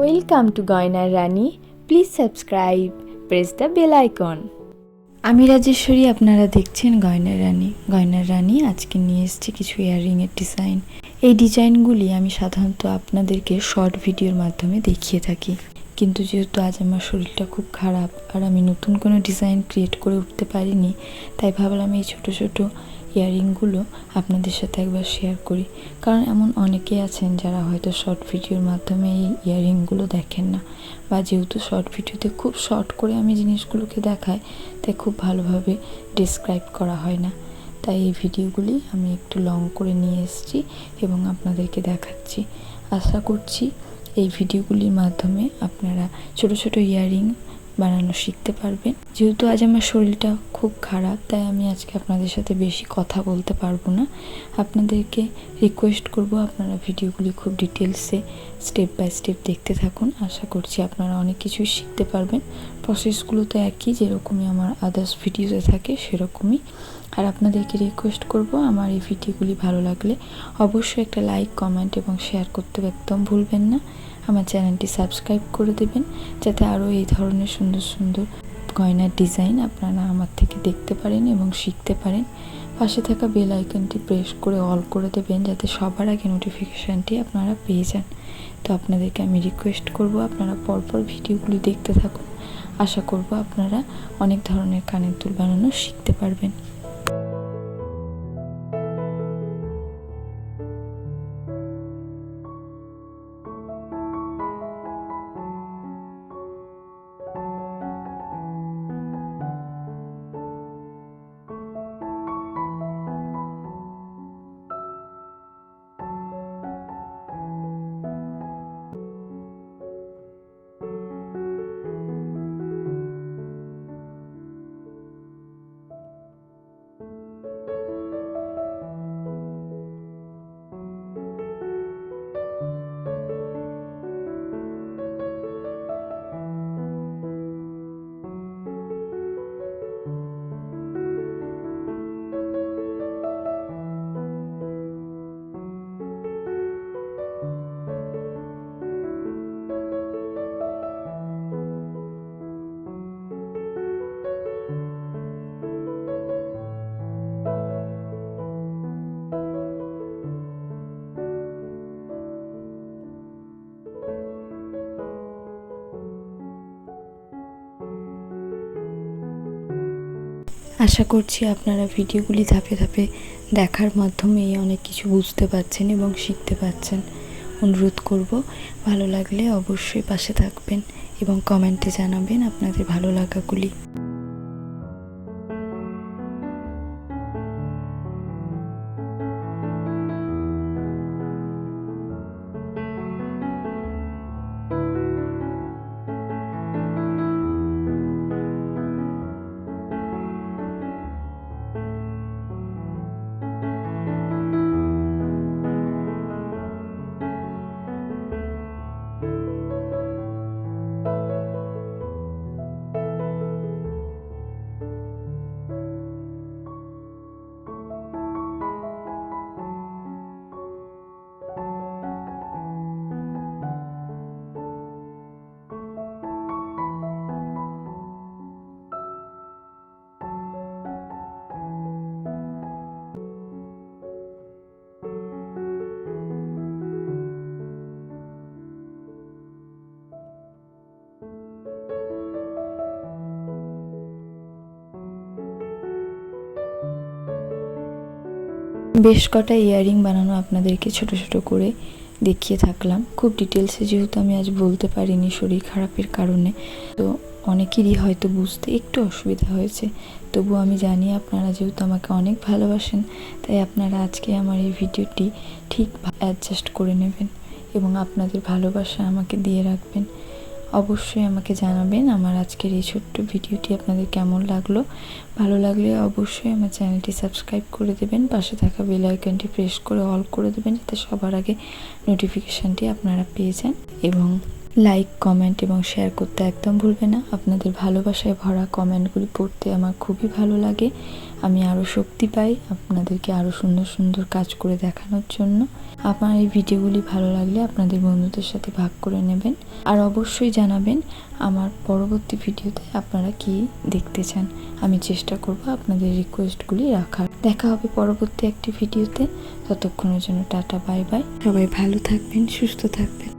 Welcome to গয়নার রানী please subscribe press the bell icon আমি রাজেশ্বরী, আপনারা দেখছেন গয়নার রানী। গয়নার রানী, আজকে নিয়ে এসেছি কিছু ইয়াররিংয়ের ডিজাইন। এই ডিজাইনগুলি আমি সাধারণত আপনাদেরকে শর্ট ভিডিওর মাধ্যমে দেখিয়ে থাকি। কিন্তু যেহেতু আজ আমার শরীরটা খুব খারাপ আর আমি নতুন কোনো ডিজাইন ক্রিয়েট করে উঠতে পারিনি, তাই ভাবলাম এই ছোটো ছোটো ইয়াররিংগুলো আপনাদের সাথে একবার শেয়ার করি। কারণ এমন অনেকে আছেন যারা হয়তো শর্ট ভিডিওর মাধ্যমে এই ইয়ারিংগুলো দেখেন না বা যেহেতু শর্ট ভিডিওতে খুব শর্ট করে আমি জিনিসগুলোকে দেখাই, তাই খুব ভালোভাবে ডিসক্রাইব করা হয় না। তাই এই ভিডিওগুলি আমি একটু লং করে নিয়ে এসেছি এবং আপনাদেরকে দেখাচ্ছি। আশা করছি এই ভিডিওগুলির মাধ্যমে আপনারা ছোট ছোট ইয়াররিং বানানো শিখতে পারবেন। যেহেতু আজ আমার শরীরটা খুব খারাপ, তাই আমি আজকে আপনাদের সাথে বেশি কথা বলতে পারব না। আপনাদেরকে রিকোয়েস্ট করব আপনারা ভিডিওগুলি খুব ডিটেলসে স্টেপ বাই স্টেপ দেখতে থাকুন। আশা করছি আপনারা অনেক কিছুই শিখতে পারবেন। প্রসেসগুলো তো একই, যেরকমই আমার আদার্স ভিডিওতে থাকে, সেরকমই। আর আপনাদেরকে রিকোয়েস্ট করব আমার এই ভিডিওগুলি ভালো লাগলে অবশ্যই একটা লাইক কমেন্ট এবং শেয়ার করতে একদম ভুলবেন না। আমার চ্যানেলটি সাবস্ক্রাইব করে দেবেন, যাতে আরও এই ধরনের সুন্দর সুন্দর গয়নার ডিজাইন আপনারা আমার থেকে দেখতে পারেন এবং শিখতে পারেন। পাশে থাকা বেল আইকনটি প্রেস করে অল করে দেবেন, যাতে সবার আগে নোটিফিকেশানটি আপনারা পেয়ে যান। তো আপনাদেরকে আমি রিকোয়েস্ট করব, আপনারা পরপর ভিডিওগুলি দেখতে থাকুন। আশা করব আপনারা অনেক ধরনের কানের দুল বানানো শিখতে পারবেন। আশা করছি আপনারা ভিডিওগুলি ধাপে ধাপে দেখার মাধ্যমেই অনেক কিছু বুঝতে পারছেন এবং শিখতে পারছেন। অনুরোধ করব, ভালো লাগলে অবশ্যই পাশে থাকবেন এবং কমেন্টে জানাবেন আপনাদের ভালো লাগাগুলি। বেশ কটা ইয়াররিং বানানো আপনাদেরকে ছোট ছোট করে দেখিয়ে থাকলাম। খুব ডিটেলসে যেহেতু আমি আজ বলতে পারিনি শরীর খারাপের কারণে, তো অনেকেরই হয়তো বুঝতে একটু অসুবিধা হয়েছে। তবু আমি জানি আপনারা যেহেতু আমাকে অনেক ভালোবাসেন, তাই আপনারা আজকে আমার এই ভিডিওটি ঠিক অ্যাডজাস্ট করে নেবেন এবং আপনাদের ভালোবাসা আমাকে দিয়ে রাখবেন। অবশ্যই আমাকে জানাবেন আমার আজকের এই ছোট্ট ভিডিওটি আপনাদের কেমন লাগল। ভালো লাগলে অবশ্যই আমার চ্যানেলটি সাবস্ক্রাইব করে দেবেন, পাশে থাকা বেল আইকনটি প্রেস করে অল করে দেবেন, যাতে সবার আগে নোটিফিকেশানটি আপনারা পেয়ে যান। এবং লাইক কমেন্ট এবং শেয়ার করতে একদম ভুলবে না। আপনাদের ভালোবাসায় ভরা কমেন্টগুলি পড়তে আমার খুবই ভালো লাগে। আমি আরও শক্তি পাই আপনাদেরকে আরও সুন্দর সুন্দর কাজ করে দেখানোর জন্য। আমার এই ভিডিওগুলি ভালো লাগলে আপনাদের বন্ধুদের সাথে ভাগ করে নেবেন। আর অবশ্যই জানাবেন আমার পরবর্তী ভিডিওতে আপনারা কি দেখতে চান। আমি চেষ্টা করব আপনাদের রিকোয়েস্টগুলি রাখার। দেখা হবে পরবর্তী একটি ভিডিওতে ততক্ষণের জন্য টাটা বাই বাই সবাই ভালো থাকবেন, সুস্থ থাকবেন।